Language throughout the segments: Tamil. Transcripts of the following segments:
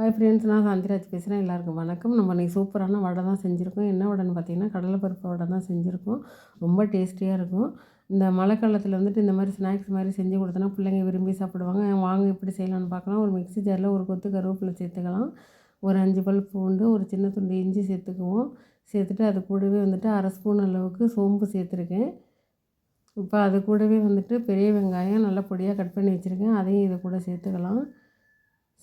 ஹாய் ஃப்ரெண்ட்ஸ் நான் சாந்திராஜ் பேசுகிறேன் எல்லாருக்கும் வணக்கம். நம்ம இன்றைக்கி சூப்பரான வடை தான் செஞ்சுருக்கோம். என்ன வடைன்னு பார்த்தீங்கன்னா கடலைப்பருப்பு வடை தான் செஞ்சுருக்கோம். ரொம்ப டேஸ்டியாக இருக்கும். இந்த மழை காலத்தில் வந்துட்டு இந்த மாதிரி ஸ்நாக்ஸ் மாதிரி செஞ்சு கொடுத்தோன்னா பிள்ளைங்க விரும்பி சாப்பிடுவாங்க. வாங்க எப்படி செய்யலாம்னு பார்க்கலாம். ஒரு மிக்ஸி ஜாரில் ஒரு கொத்து கருவேப்பிலை சேர்த்துக்கலாம். ஒரு அஞ்சு பல் பூண்டு ஒரு சின்ன துண்டு இஞ்சி சேர்த்துக்குவோம். சேர்த்துட்டு அது கூடவே வந்துட்டு அரை ஸ்பூன் அளவுக்கு சோம்பு சேர்த்துருக்கேன். இப்போ அது கூடவே வந்துட்டு பெரிய வெங்காயம் நல்லா பொடியாக கட் பண்ணி வச்சுருக்கேன். அதையும் இது கூட சேர்த்துக்கலாம்.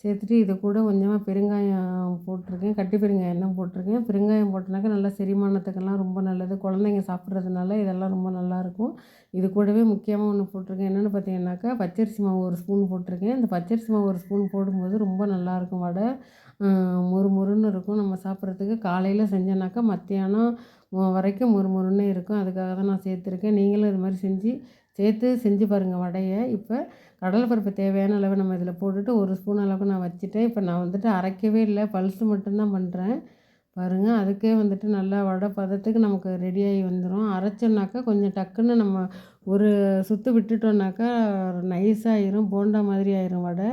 சேர்த்துட்டு இது கூட கொஞ்சமாக பெருங்காயம் போட்டிருக்கேன். கட்டி பெருங்காயம் தான் போட்டிருக்கேன். பெருங்காயம் போட்டனாக்கா நல்லா செரிமானத்துக்கெல்லாம் ரொம்ப நல்லது. குழந்தைங்க சாப்பிட்றதுனால இதெல்லாம் ரொம்ப நல்லாயிருக்கும். இது கூடவே முக்கியமாக ஒன்று போட்டிருக்கேன். என்னென்னு பார்த்தீங்கன்னாக்கா பச்சரிசி மாவு ஒரு ஸ்பூன் போட்டிருக்கேன். இந்த பச்சரிசி மாவு ஒரு ஸ்பூன் போடும்போது ரொம்ப நல்லாயிருக்கும் வடை. மொறு மொறுன்னு இருக்கும். நம்ம சாப்பிட்றதுக்கு காலையில் செஞ்சோன்னாக்கா மத்தியானம் வரைக்கும் ஒரு மொறுன்னே இருக்கும். அதுக்காக தான் நான் சேர்த்துருக்கேன். நீங்களும் இது மாதிரி செஞ்சு சேர்த்து செஞ்சு பாருங்கள் வடையை. இப்போ கடலைப்பருப்பு தேவையான அளவு நம்ம இதில் போட்டுட்டு ஒரு ஸ்பூன் அளவுக்கு நான் வச்சுட்டேன். இப்போ நான் வந்துட்டு அரைக்கவே இல்லை. பல்ஸ் மட்டும்தான் பண்ணுறேன் பாருங்கள் அதுக்கே வந்துட்டு நல்லா வடை பதத்துக்கு நமக்கு ரெடியாகி வந்துடும் அரைச்சோன்னாக்கா கொஞ்சம் டக்குன்னு நம்ம ஒரு சுற்று விட்டுட்டோன்னாக்கா நைஸாகிரும் போண்டா மாதிரி ஆயிரும் வடை.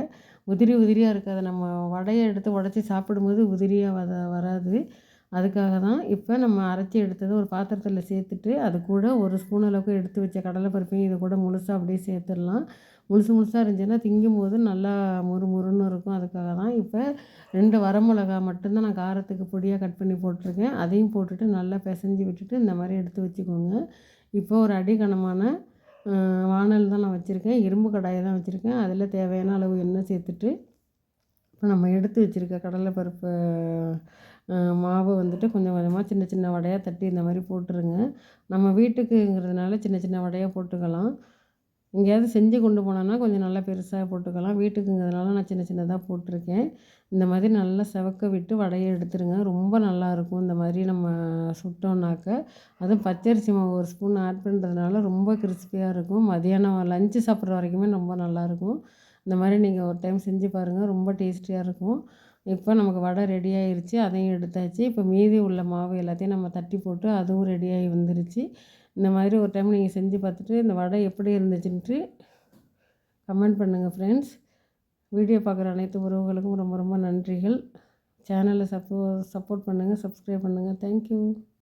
உதிரி உதிரியாக இருக்காது. நம்ம வடையை எடுத்து உடச்சி சாப்பிடும்போது உதிரியாக வத வராது. அதுக்காக தான் இப்போ நம்ம அரைச்சி எடுத்தது ஒரு பாத்திரத்தில் சேர்த்துட்டு அது கூட ஒரு ஸ்பூன் அளவுக்கு எடுத்து வச்ச கடலைப்பருப்பையும் இது கூட முழுசாக அப்படியே சேர்த்துடலாம். முழுசு முழுசாக இருந்துச்சுன்னா திங்கும் போது நல்லா முறு முறுன்னு இருக்கும். அதுக்காக தான் இப்போ ரெண்டு வரமிளகா மட்டும்தான் நான் காரத்துக்கு பொடியாக கட் பண்ணி போட்டிருக்கேன். அதையும் போட்டுட்டு நல்லா பிசைஞ்சு விட்டுட்டு இந்த மாதிரி எடுத்து வச்சுக்கோங்க. இப்போ ஒரு அடிக்கணமான வானல் தான் நான் வச்சுருக்கேன். இரும்பு கடாயை தான் வச்சுருக்கேன். அதில் தேவையான அளவு எண்ணெய் சேர்த்துட்டு நம்ம எடுத்து வச்சுருக்க கடலைப்பருப்பு மாவு வந்துட்டு கொஞ்சம் கொஞ்சமாக சின்ன சின்ன வடையாக தட்டி இந்த மாதிரி போட்டுருங்க. நம்ம வீட்டுக்குங்கிறதுனால சின்ன சின்ன வடையாக போட்டுக்கலாம். எங்கேயாவது செஞ்சு கொண்டு போனோன்னா கொஞ்சம் நல்லா பெருசாக போட்டுக்கலாம். வீட்டுக்குங்கிறதுனால நான் சின்ன சின்னதாக போட்டிருக்கேன். இந்த மாதிரி நல்லா செவக்க விட்டு வடையை எடுத்துருங்க. ரொம்ப நல்லாயிருக்கும் இந்த மாதிரி நம்ம சுட்டோம்னாக்க. அதுவும் பச்சரிசி மாவு ஒரு ஸ்பூன் ஆட் பண்ணுறதுனால ரொம்ப கிறிஸ்பியாக இருக்கும். மதியானம் லஞ்சு சாப்பிட்ற வரைக்குமே ரொம்ப நல்லாயிருக்கும் இந்த மாதிரி நீங்கள் ஒரு டைம் செஞ்சு பாருங்கள் ரொம்ப டேஸ்டியாக இருக்கும். இப்போ நமக்கு வடை ரெடி ஆயிடுச்சு அதையும் எடுத்தாச்சு. இப்போ மீதி உள்ள மாவு எல்லாத்தையும் நம்ம தட்டி போட்டு அதுவும் ரெடியாகி வந்துருச்சு. இந்த மாதிரி ஒரு டைம் நீங்கள் செஞ்சு பார்த்துட்டு இந்த வடை எப்படி இருந்துச்சுன்ட்டு கமெண்ட் பண்ணுங்கள் ஃப்ரெண்ட்ஸ் வீடியோ பார்க்குற அனைத்து உறவுகளுக்கும் ரொம்ப ரொம்ப நன்றிகள். சேனலை சப்போ சப்போர்ட் பண்ணுங்கள் சப்ஸ்கிரைப் பண்ணுங்கள் தேங்க்யூ